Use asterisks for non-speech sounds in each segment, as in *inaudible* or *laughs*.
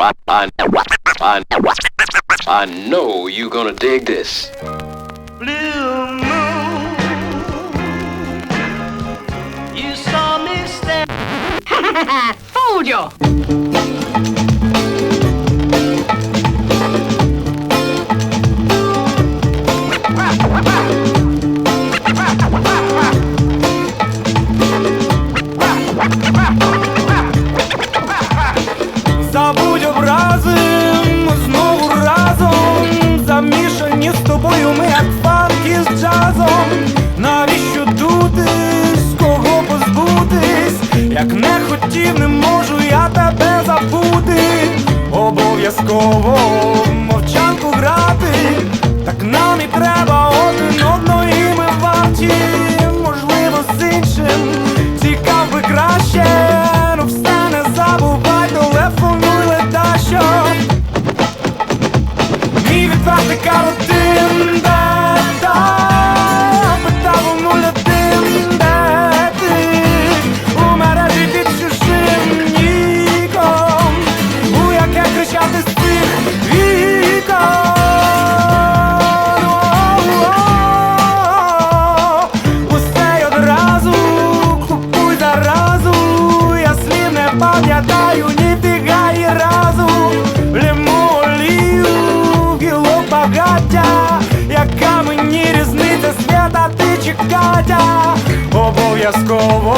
I know you're gonna dig this. Blue moon, you saw me stand. *laughs* Fooled you. випадково мовчанку грати, так нам і треба один одної ми варті, можливо, з іншим цікав би краще, ну все забувай, телефонуй летащо Мій відвертий каротин, де тим, у мережі під у яке кричати. знаю, не бегай разу Лимолію гіло багаття, яка мені різниця свята ти чи Катя? Обов'язково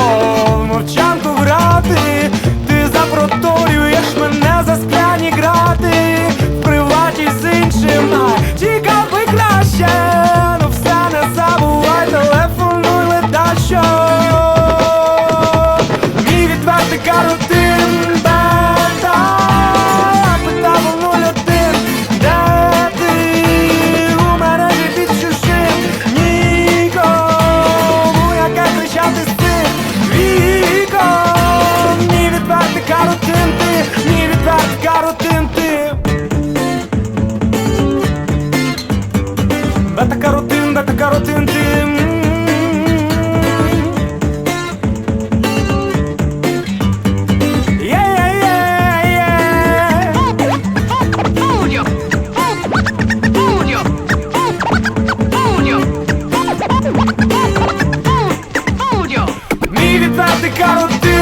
в мовчанку грати, ти запроторюєш мене за скляні грати, в приваті з іншим Тікав би краще, ну все не забувай телефонуй ледащо atendemos Gotta do